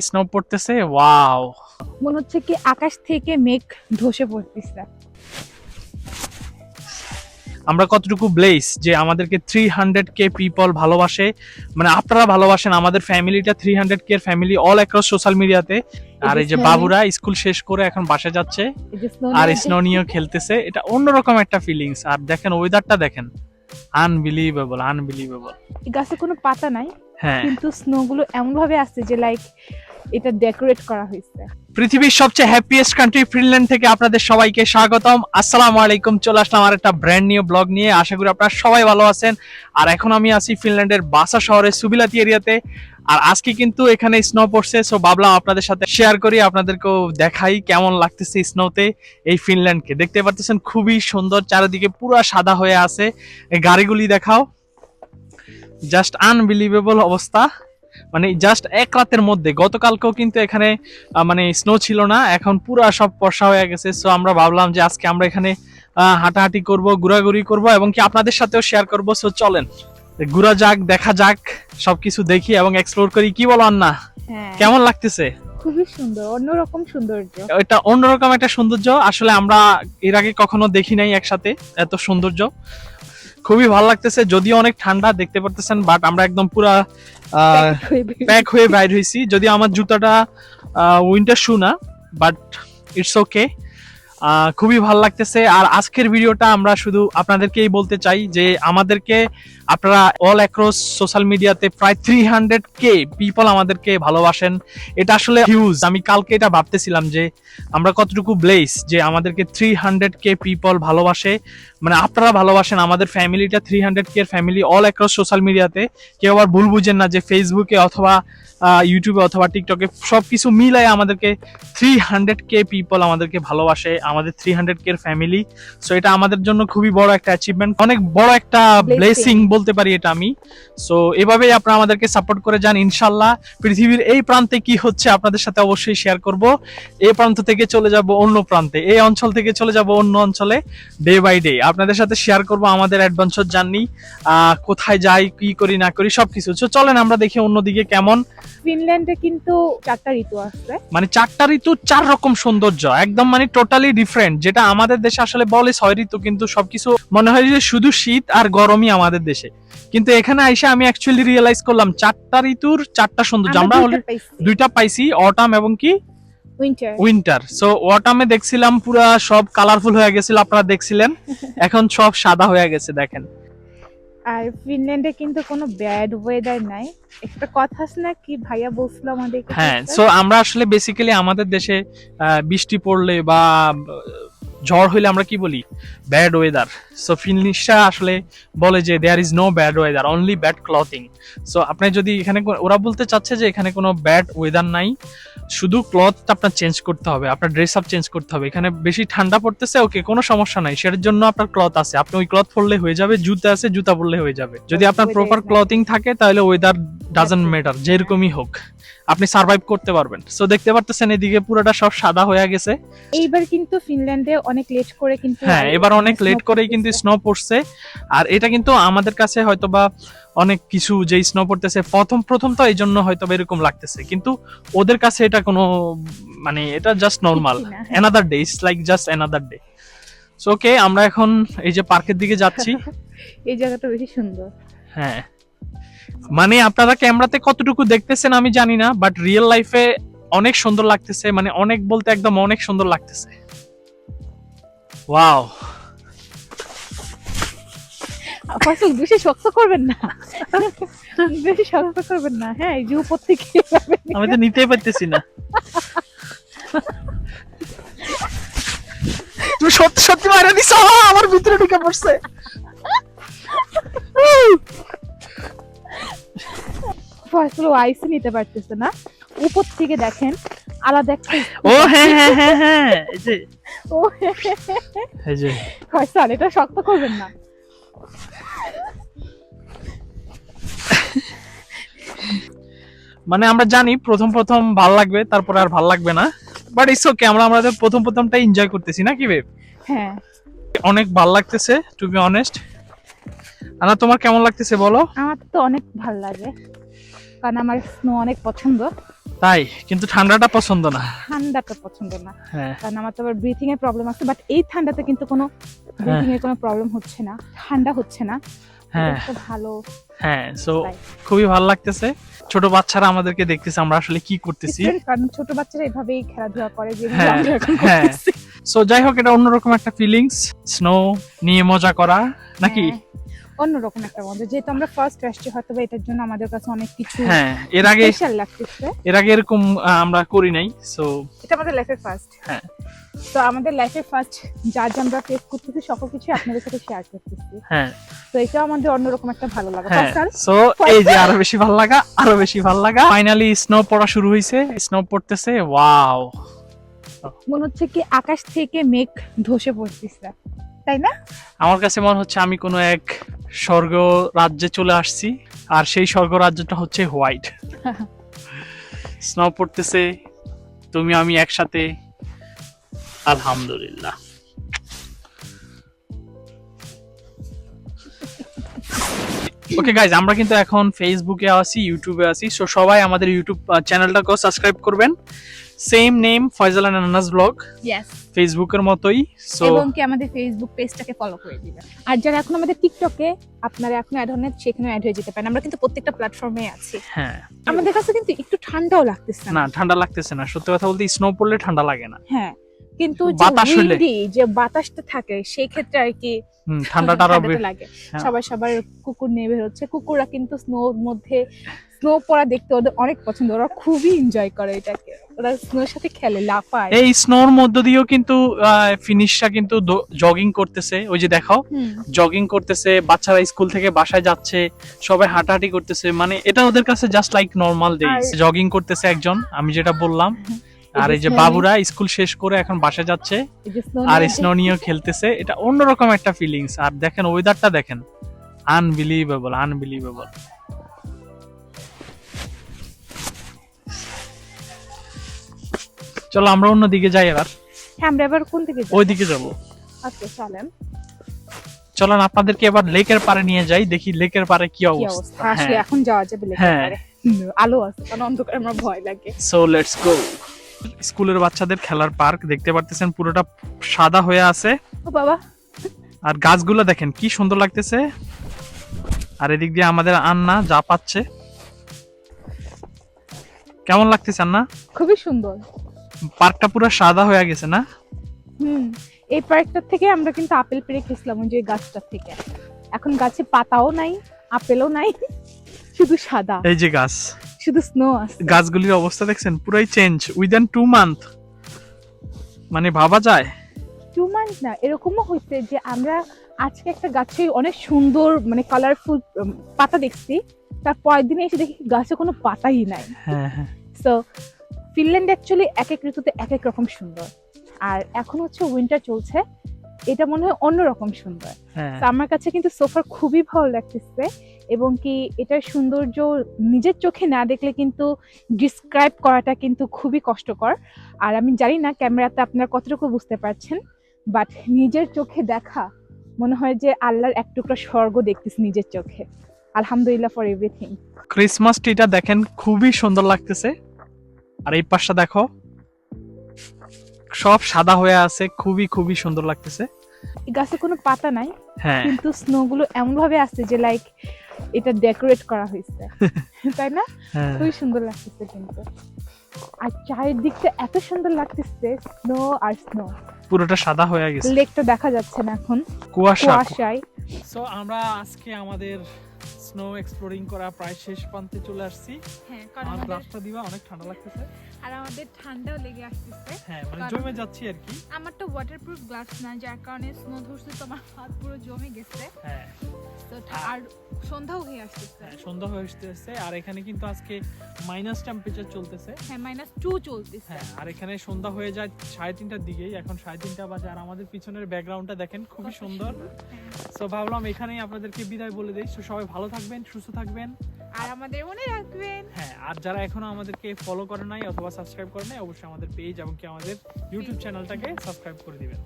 Snow পড়তেছে wow মনে হচ্ছে কি আকাশ থেকে মেঘ ধসে পড়তেছে। আমরা কতটুকু ব্লেস যে আমাদেরকে থ্রি হান্ড্রেড কে পিপল ভালোবাসে মানে আপনারা ভালোবাসেন আমাদের ফ্যামিলিটা থ্রি হান্ড্রেড কে ফ্যামিলি অল অ্যাক্রস সোশ্যাল মিডিয়াতে আর এই যে বাবুরা স্কুল শেষ করে এখন বাসা যাচ্ছে আর স্নো নিয়েও খেলতেছে এটা অন্যরকম একটা ফিলিংস আর দেখেন ওয়েদারটা দেখেন আনবিলিভেবল আনবিলিভেবল গাছে কোনো পাতা নাই হ্যাঁ। কিন্তু স্নো গুলো এমন ভাবে আসছে যে লাইক এটা ডেকোরেট করা হয়েছে। পৃথিবীর সবচেয়ে হ্যাপিয়েস্ট কান্ট্রি ফিনল্যান্ড থেকে আপনাদের সবাইকে স্বাগতম। আসসালামু আলাইকুম, চলে আসলাম আর একটা ব্র্যান্ড নিউ ব্লগ নিয়ে। আশা করি আপনারা সবাই ভালো আছেন। আর এখন আমি আছি ফিনল্যান্ডের বাসা শহরের সুবিলাতি এরিয়াতে। আর আজকে কিন্তু এখানে স্নো পড়ছে সো ভাবলাম আপনাদের সাথে শেয়ার করি, আপনাদেরকেও দেখাই কেমন লাগতেছে স্নোতে এই ফিনল্যান্ডকে দেখতে পারতেছেন, খুবই সুন্দর, চারিদিকে পুরো সাদা হয়ে আছে। গাড়িগুলি দেখাও। জাস্ট আনবিলিভেবল অবস্থা। মানে জাস্ট এক রাতের মধ্যে। গতকালকেও কিন্তু এখানে মানে স্নো ছিল না এখন পুরো সব বর্ষা হয়ে গেছে। সো আমরা ভাবলাম যে আজকে আমরা এখানে হাঁটাহাঁটি করব ঘোরাঘুরি করব এবং কি আপনাদের সাথেও শেয়ার করব। সো চলেন ঘোরা যাক দেখা যাক সবকিছু দেখি এবং এক্সপ্লোর করি। কি বলো না হ্যাঁ। কেমন লাগতেছে? খুবই সুন্দর অন্যরকম সৌন্দর্য। এটা অন্যরকম একটা সৌন্দর্য। আসলে আমরা এর আগে কখনো দেখি নাই একসাথে এত সৌন্দর্য। খুবই ভালো লাগতেছে। যদিও অনেক ঠান্ডা দেখতে পারতেছেন বাট আমরা একদম পুরা প্যাক হয়ে বাইর হয়েছি। যদি আমার জুতাটা উইন্টার শু না বাট ইটস ওকে খুবই ভালো লাগতেছে। আর আজকের ভিডিওটা আমরা শুধু আপনাদেরকেই বলতে চাই যে আমাদেরকে আপনারা অল অ্যাক্রস সোশ্যাল মিডিয়াতে প্রায় থ্রি হান্ড্রেড কে পিপল আমাদেরকে ভালোবাসেন। এটা আসলে হিউজ আমি কালকে এটা ভাবতেছিলাম যে আমরা কতটুকু ব্লেস যে আমাদেরকে থ্রি হান্ড্রেড কে পিপল ভালোবাসে। মানে আপনারা ভালোবাসেন আমাদের ফ্যামিলিটা থ্রি হান্ড্রেড কে ফ্যামিলি অল অ্যাক্রস সোশ্যাল মিডিয়াতে কেউ আবার ভুল বুঝেন না যে ফেসবুকে অথবা ইউটিউবে অথবা টিকটকে সব কিছু মিলাই আমাদেরকে থ্রি হান্ড্রেড কে পিপল আমাদেরকে ভালোবাসে আমাদের থ্রি হান্ড্রেড কে ফ্যামিলি সো এটা আমাদের জন্য খুবই বড় একটা অ্যাচিভমেন্ট অনেক বড় একটা. ব্লেসিং বলতে পারি এটা আমি। সো এভাবেই আপনারা আমাদেরকে সাপোর্ট করে যান, ইনশাল্লাহ। পৃথিবীর এই প্রান্তে কি হচ্ছে আপনাদের সাথে অবশ্যই শেয়ার করব। এই প্রান্ত থেকে চলে যাব অন্য প্রান্তে, এই অঞ্চল থেকে চলে যাব অন্য অঞ্চলে ডে বাই ডে আপনাদের সাথে শেয়ার করব আমাদের অ্যাডভেঞ্চার জার্নি কোথায় যাই, কি করি, না করি, সবকিছু। কিছু চলেন আমরা দেখি অন্যদিকে কেমন ফিনল্যান্ডে কিন্তু চারটা ঋতু আছে। মানে চারটা ঋতু চার রকম সৌন্দর্য একদম মানে টোটালি ডিফারেন্ট যেটা আমাদের দেশে আসলে বলে ছয় ঋতু কিন্তু সবকিছু মনে হয় যে শুধু শীত আর গরমই আমাদের দেশে। কিন্তু এখানে আইসে আমি অ্যাকচুয়ালি রিয়েলাইজ করলাম চারটা ঋতুর চারটা সৌন্দর্য আমরা দুইটা পাইছি। অটাম এবং কি? উইন্টার সো অটামে দেখছিলাম পুরা সব কালারফুল হয়ে গেছিল আপনারা দেখছিলেন। এখন সব সাদা হয়ে গেছে দেখেন। আর ফিনল্যান্ডে কিন্তু কোনো ব্যাড ওয়েদার নাই। একটা কথা না, কি ভাইয়া বলছিল আমাদের হ্যাঁ সো আমরা আসলে বেসিক্যালি আমাদের দেশে বৃষ্টি পড়লে বা ঝড় হইলে আমরা কি বলি? ব্যাড ওয়েদার সো ফিনিশরা আসলে বলে যে there is no bad weather only bad clothing so আপনি যদি এখানে ওরা বলতে চাচ্ছে যে এখানে কোনো ব্যাড ওয়েদার নাই শুধু ক্লথটা আপনার চেঞ্জ করতে হবে আপনার ড্রেস আপ চেঞ্জ করতে হবে। এখানে বেশি ঠান্ডা পড়তেছে ওকে কোনো সমস্যা নাই। সেটার জন্য আপনার ক্লথ আছে। আপনি ওই ক্লথ পরলে হয়ে যাবে জুতা আছে জুতা পরলে হয়ে যাবে। যদি আপনার প্রপার ক্লথিং থাকে তাহলে ওয়েদার ডাজন্ট ম্যাটার যেরকমই হোক আপনি সার্ভাইভ করতে পারবেন। সো দেখতে পারতেছেন এদিকে পুরোটা সব সাদা হয়ে গেছে। এইবার কিন্তু ফিনল্যান্ডে অনেক লেট করে কিন্তু হ্যাঁ এবার অনেক লেট করেই কিন্তু স্নো পড়ছে। আর এটা কিন্তু আমাদের কাছে হয়তো বা অনেক কিছু যে স্নো পড়তেছে প্রথম প্রথম তো এই জন্য হয়তো বা এরকম লাগতেছে। কিন্তু ওদের কাছে এটা কোনো মানে এটা just normal. Another day it's like just another day so okay আমরা এখন এই যে পার্কের দিকে যাচ্ছি। এই জায়গাটা বেশি সুন্দর। হ্যাঁ। মানে আপনারা ক্যামেরাতে কতটুকু দেখতেছেন আমি জানি না বাট রিয়েল লাইফে অনেক সুন্দর লাগতেছে মানে অনেক বলতে একদম অনেক সুন্দর লাগতেছে। ওয়াও ফসল বেশি শক্ত করবেন না। বেশি শক্ত করবেন না। হ্যাঁ এই যে উপর থেকে আমি তো নিতেই পারতেছি না। তুমি সত্যি সত্যি মারা দিছো আমার ভিতরে ঢুকে পড়ছে। আইসে নিতে পারতেছে না। উপর থেকে দেখেন আলাদা একটা ও হ্যাঁ হ্যাঁ হ্যাঁ হ্যাঁ এই যে। ও এই যে। ফসল এটা শক্ত করবেন না। মানে আমরা জানি প্রথম প্রথম ভালো লাগবে তারপরে আর ভালো লাগবে না। বাট ইটস ওকে আমরা আমাদের প্রথম প্রথমটা এনজয় করতেছি না কি বেব হ্যাঁ। অনেক ভালো লাগতেছে টু বি অনেস্ট আনা তোমার কেমন লাগতেছে বলো? আমার তো অনেক ভালো লাগে। কারণ আমার স্নো অনেক পছন্দ। তাই? কিন্তু ঠান্ডাটা পছন্দ না। ঠান্ডাটা পছন্দ না। হ্যাঁ। কারণ আমার তো আবার ব্রিথিং এর প্রবলেম আছে বাট এই ঠান্ডাতে কিন্তু কোনো ব্রিথিং এর কোনো প্রবলেম হচ্ছে না। ঠান্ডা হচ্ছে না। হ্যাঁ। ভালো হ্যাঁ সো খুবই ভালো লাগতেছে। ছোট বাচ্চারা আমাদেরকে দেখতেছে আমরা আসলে কি করতেছি। কারণ ছোট বাচ্চারা এভাবেই খেলাধুলা করে যে হ্যাঁ, এখন হ্যাঁ। সো যাই হোক এটা অন্যরকম একটা ফিলিংস স্নো নিয়ে মজা করা নাকি? হ্যাঁ, অন্যরকম একটা মজা যেহেতু আমরা ফার্স্ট আসছি হয়তো বা এটার জন্য আমাদের কাছে অনেক কিছু হ্যাঁ এর আগে স্পেশাল লাগতেছে। এর আগে এরকম আমরা করি নাই সো এটা আমাদের লাইফের ফার্স্ট হ্যাঁ। তো আমাদের লাইফের ফার্স্ট যা যা আমরা ফেস করতেছি সকল কিছু আপনাদের সাথে শেয়ার করতেছি। হ্যাঁ। তো এটা আমাদের অন্যরকম একটা ভালো লাগা। হ্যাঁ সো এই যে আরও বেশি ভালো লাগা আরও বেশি ভালো লাগা। ফাইনালি স্নো পড়া শুরু হয়েছে স্নো পড়তেছে ওয়াও মনে হচ্ছে কি আকাশ থেকে মেঘ ধসে পড়তেছে তাই না? আমার কাছে মনে হচ্ছে আমি কোনো এক স্বর্গ রাজ্যে চলে আসছি আর সেই স্বর্গ রাজ্যটা হচ্ছে হোয়াইট। স্নো পড়তেছে তুমি আমি একসাথে। আলহামদুলিল্লাহ। ওকে গাইজ আমরা কিন্তু এখন ফেসবুকে আছি ইউটিউবে আছি সো সবাই আমাদের ইউটিউব চ্যানেলটাকেও সাবস্ক্রাইব করবেন। Same name Faizal and Anas blog yes ফেসবুকের মতোই সো এবং কি আমাদের ফেসবুক পেজটাকে ফলো করে দিবেন। আর যারা এখন আমাদের টিকটকে আপনারা এখন অ্যাড হন সেখানে অ্যাড হয়ে যেতে পারেন। আমরা কিন্তু প্রত্যেকটা প্ল্যাটফর্মে আছি। হ্যাঁ। আমাদের কাছে কিন্তু একটু ঠান্ডাও লাগতেছে না। না ঠান্ডা লাগতেছে না। সত্যি কথা বলতে স্নো পড়লে ঠান্ডা লাগে না। হ্যাঁ। কিন্তু যে যে বাতাসটা থাকে সেই ক্ষেত্রে আর কি ঠান্ডাটা লাগে। হ্যাঁ। সবাই সবার কুকুর নিয়ে বের হচ্ছে। কুকুররা কিন্তু স্নোর মধ্যে স্নো পড়া দেখতে ওদের অনেক পছন্দ। ওরা খুবই এনজয় করে এটাকে। ওরা স্নোর সাথে খেলে লাফায়। এই স্নোর মধ্য দিয়েও কিন্তু ফিনিশরা কিন্তু জগিং করতেছে। ওই যে দেখাও জগিং করতেছে বাচ্চারা স্কুল থেকে বাসায় যাচ্ছে সবাই হাঁটাহাঁটি করতেছে। মানে এটা ওদের কাছে just like normal day jogging করতেছে একজন আমি যেটা বললাম। আর এই যে বাবুরা স্কুল শেষ করে এখন বাসায় যাচ্ছে। আর নিয়ে স্নো নিয়েও খেলতেছে। এটা অন্যরকম একটা ফিলিংস আর দেখেন ওয়েদারটা দেখেন। আনবিলিভেবল আনবিলিভেবল চলো আমরা অন্য দিকে যাই এবার। হ্যাঁ আমরা এবার কোন দিকে ওই দিকে যাব। আচ্ছা চলেন। চলেন আপনাদেরকে এবার লেকের পারে নিয়ে যাই। দেখি লেকের পারে কি অবস্থা। আসলে হ্যাঁ। এখন যাওয়া যাবে লেকের হ্যাঁ। পাড়ে। আলো আছে কারণ অন্ধকারে আমার ভয় লাগে। সো লেটস গো স্কুলের বাচ্চাদের খেলার পার্ক দেখতে পারতেছেন পুরোটা সাদা হয়ে আছে। ও বাবা। আর গাছগুলো দেখেন কি সুন্দর লাগতেছে। আর এদিক দিয়ে আমাদের আন্না যা পাচ্ছে। কেমন লাগতেছে আন্না? খুবই সুন্দর। পার্কটা পুরো সাদা হয়ে গেছে না? হুম এই পার্কটার থেকে আমরা কিন্তু আপেল পেড়ে খেয়েছিলাম ওই যে গাছটার থেকে। এখন গাছে পাতাও নাই আপেলও নাই শুধু সাদা। এই যে গাছ। শুধু স্নো আছে গাছগুলির অবস্থা দেখছেন পুরাই চেঞ্জ উইদিন টু মান্থ মানে ভাবা যায়। টু মান্থ না এরকমও হয়েছে যে আমরা আজকে একটা গাছে অনেক সুন্দর মানে কালারফুল পাতা দেখছি। তার পরের দিনে এসে দেখি গাছে কোনো পাতাই নাই। হ্যাঁ হ্যাঁ। সো ফিনল্যান্ড অ্যাকচুয়ালি এক এক ঋতুতে এক এক রকম সুন্দর। আর এখন হচ্ছে উইন্টার চলছে। এটা মনে হয় অন্যরকম সুন্দর। হ্যাঁ। আমার কাছে কিন্তু সোফার খুবই ভালো লাগতেছে এবং কি এটার সৌন্দর্য নিজের চোখে না দেখলে কিন্তু ডিসক্রাইব করাটা কিন্তু খুবই কষ্টকর। আর আমি জানি না ক্যামেরাতে আপনারা কতটুকু বুঝতে পারছেন বাট নিজের চোখে দেখা মনে হয় যে আল্লাহর এক টুকরো স্বর্গ দেখতেছি নিজের চোখে। আলহামদুলিল্লাহ ফর এভরিথিং ক্রিসমাস ট্রিটা দেখেন খুবই সুন্দর লাগতেছে। আর এই পাশটা দেখো সব সাদা হয়ে আছে খুবই খুবই সুন্দর লাগতেছে। গাছে কোনো পাতা নাই হ্যাঁ। কিন্তু স্নো গুলো এমন ভাবে আসছে যে লাইক এটা ডেকোরেট করা হয়েছে। তাই না? হ্যাঁ। খুবই সুন্দর লাগতেছে কিন্তু। আর চারিদিকটা এত সুন্দর লাগতেছে স্নো আর স্নো পুরোটা সাদা হয়ে গেছে। লেকটা দেখা যাচ্ছে না এখন। কুয়াশা। কুয়াশায়। সো আমরা আজকে আমাদের স্নো এক্সপ্লোরিং করা প্রায় শেষ প্রান্তে চলে আসছি। হ্যাঁ আমার গ্লাসটা দিবা অনেক ঠান্ডা লাগতেছে। আর আমাদের ঠান্ডাও লেগে আসতেছে। হ্যাঁ মানে জমে যাচ্ছি আর কি। আমার তো ওয়াটারপ্রুফ গ্লাস না যার কারণে স্নো ধরছে তোমার হাত পুরো জমে গেছে। হ্যাঁ। আর সন্ধ্যাও হয়ে আসতেছে। হ্যাঁ, সন্ধ্যা হয়ে আসতেছে। আর এখানে কিন্তু আজকে মাইনাস টেম্পারেচার চলতেছে। হ্যাঁ মাইনাস টু চলতেছে। হ্যাঁ আর এখানে সন্ধ্যা হয়ে যায় সাড়ে তিনটার দিকেই। এখন সাড়ে তিনটা বাজে। আর আমাদের পিছনের ব্যাকগ্রাউন্ডটা দেখেন খুবই সুন্দর। সো ভাবলাম এখানেই আপনাদেরকে বিদায় বলে দিই। সবাই ভালো থাকবেন সুস্থ থাকবেন। আর আমাদের মনে রাখবেন। হ্যাঁ আর যারা এখনও আমাদেরকে ফলো করে নাই অথবা সাবস্ক্রাইব করে নাই অবশ্যই আমাদের পেজ এবং কি আমাদের ইউটিউব চ্যানেলটাকে সাবস্ক্রাইব করে দিবেন।